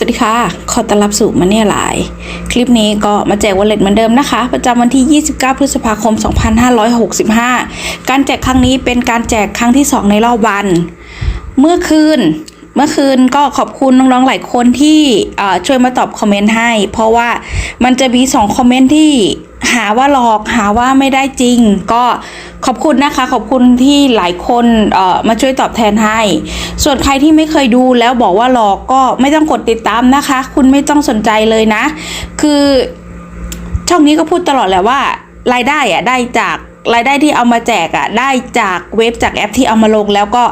สวัสดีค่ะ ขอต้อนรับสู่มันเนี่ยหลาย คลิปนี้ก็มาแจกวอลเล็ตเหมือนเดิมนะคะ ประจำวันที่ 29 พฤษภาคม 2565 การแจกครั้งนี้เป็นการแจกครั้งที่ 2 ในรอบวัน เมื่อคืน เมื่อคืนก็ขอบคุณน้องๆหลายคนที่ช่วยมาตอบคอมเมนต์ให้ เพราะว่ามันจะมี 2 คอมเมนต์ที่หาว่าหลอกหาว่าไม่ได้จริง ก็ ขอบคุณนะคะ ขอบคุณที่หลายคนมาช่วยตอบแทนให้ ส่วนใครที่ไม่เคยดูแล้วบอกว่าหลอกก็ไม่ต้องกดติดตามนะคะ คุณไม่ต้องสนใจเลยนะ คือช่องนี้ก็พูดตลอดแหละว่า รายได้อะได้จากรายได้ที่เอามาแจกอะได้จากเว็บจากแอปที่เอามาลง แล้วก็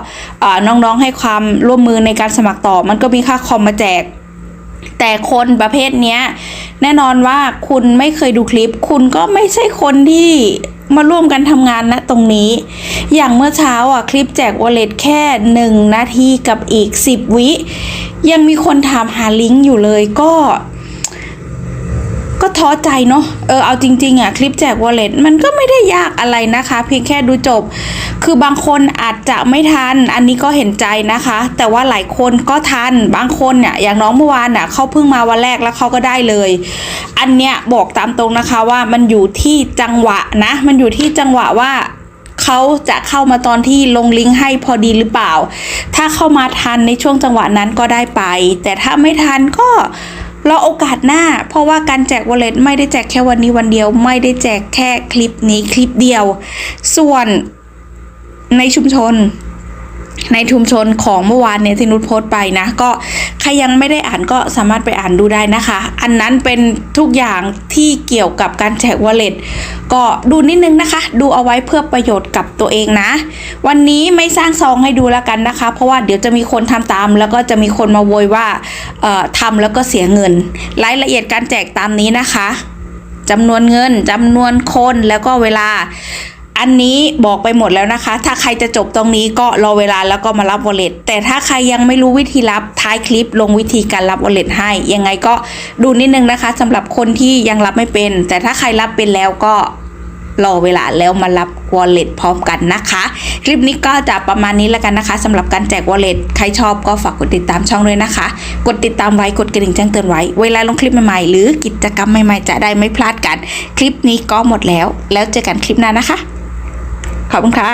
น้องๆให้ความร่วมมือในการสมัครต่อ มันก็มีค่าคอมมาแจก แต่คนประเภทเนี้ยแน่นอนว่าคุณไม่เคยดูคลิป คุณก็ไม่ใช่คนที่ มาร่วมกันทำงานณตรงนี้ อย่างเมื่อเช้าอะคลิปแจกวอลเล็ตแค่หนึ่งนาทีกับอีก 10 วิ ยังมีคนถามหาลิงก์อยู่เลยก็ ท้อใจเนาะเออเอาจริงๆอะคลิปแจกวอลเล็ตมันก็ไม่ได้ยากอะไรนะคะ เพียงแค่ดูจบ คือบางคนอาจจะไม่ทัน อันนี้ก็เห็นใจนะคะ แต่ว่าหลายคนก็ทันบางคนเนี่ยอย่างน้องเมื่อวานน่ะเขาเพิ่งมาวันแรกแล้วเขาก็ได้เลย อันเนี้ยบอกตามตรงนะคะว่ามันอยู่ที่จังหวะนะ มันอยู่ที่จังหวะว่าเขาจะเข้ามาตอนที่ลงลิงก์ให้พอดีหรือเปล่า ถ้าเข้ามาทันในช่วงจังหวะนั้นก็ได้ไป แต่ถ้าไม่ทันก็ รอโอกาสหน้า เพราะว่าการแจกวอลเล็ตไม่ได้แจกแค่วันนี้วันเดียว ไม่ได้แจกแค่คลิปนี้คลิปเดียว ส่วนในชุมชน ในชุมชนของเมื่อวานเนี่ยที่นุชโพสต์ไปนะก็ใครยังไม่ได้อ่านก็สามารถไปอ่านดูได้นะคะ อันนั้นเป็นทุกอย่างที่เกี่ยวกับการแจกวอลเล็ตก็ดูนิดนึงนะคะ ดูเอาไว้เพื่อประโยชน์กับตัวเองนะ วันนี้ไม่สร้างซองให้ดูแล้วกันนะคะ เพราะว่าเดี๋ยวจะมีคนทำตาม แล้วก็จะมีคนมาโวยว่าเอ่อทำแล้วก็เสียเงิน รายละเอียดการแจกตามนี้นะคะจำนวนเงินจำนวนคนแล้วก็เวลา อันนี้บอกไปหมดแล้วนะคะ ถ้าใครจะจบตรงนี้ก็รอเวลาแล้วก็มารับวอลเล็ตแต่ถ้าใครยังไม่รู้วิธีรับท้ายคลิปลงวิธีการรับวอลเล็ตให้ ยังไงก็ดูนิดนึงนะคะสำหรับคนที่ยังรับไม่เป็น แต่ถ้าใครรับเป็นแล้วก็รอเวลาแล้วมารับวอลเล็ตพร้อมกันนะคะ คลิปนี้ก็จะประมาณนี้แล้วกันนะคะสำหรับการแจกวอลเล็ตใครชอบก็ฝากกดติดตามช่องด้วยนะคะ กดติดตามไว้กดกระดิ่งแจ้งเตือนไว้ เวลาลงคลิปใหม่ๆ หรือกิจกรรมใหม่ๆ จะได้ไม่พลาดกัน คลิปนี้ก็หมดแล้ว แล้วเจอกันคลิปหน้านะคะ อบคุณค่ะ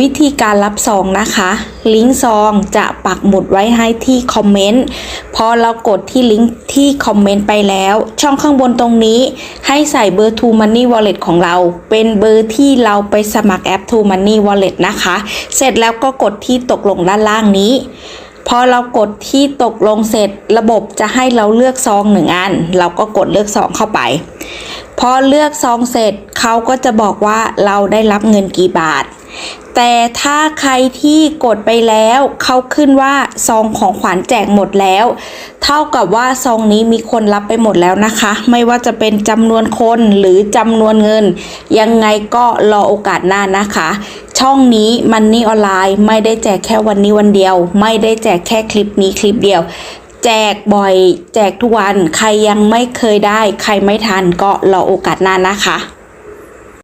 วิธีการรับซองนะคะ ลิงก์ซองจะปักหมุดไว้ให้ที่คอมเมนต์ พอเรากดที่ลิงก์ที่คอมเมนต์ไปแล้ว ช่องข้างบนตรงนี้ให้ใส่เบอร์ To Money Wallet ของเรา เป็นเบอร์ที่เราไปสมัครแอป To Money Wallet นะคะ เสร็จแล้วก็กดที่ตกลงด้านล่างนี้พอเรากดที่ตกลงเสร็จระบบจะให้เราเลือกซองหนึ่งอัน เราก็กดเลือกซองเข้าไป พอเลือกซองเสร็จ เขาก็จะบอกว่าเราได้รับเงินกี่บาท แต่ถ้าใครที่กดไปแล้วเขาขึ้นว่าซองของขวัญแจกหมดแล้ว เท่ากับว่าซองนี้มีคนรับไปหมดแล้วนะคะ ไม่ว่าจะเป็นจำนวนคนหรือจำนวนเงิน ยังไงก็รอโอกาสหน้านะคะ ช่องนี้มันนี่ออนไลน์ไม่ได้แจกแค่วันนี้วันเดียว ไม่ได้แจกแค่คลิปนี้คลิปเดียวแจกบ่อย แจกทุกวัน ใครยังไม่เคยได้ ใครไม่ทันก็รอโอกาสหน้านะคะ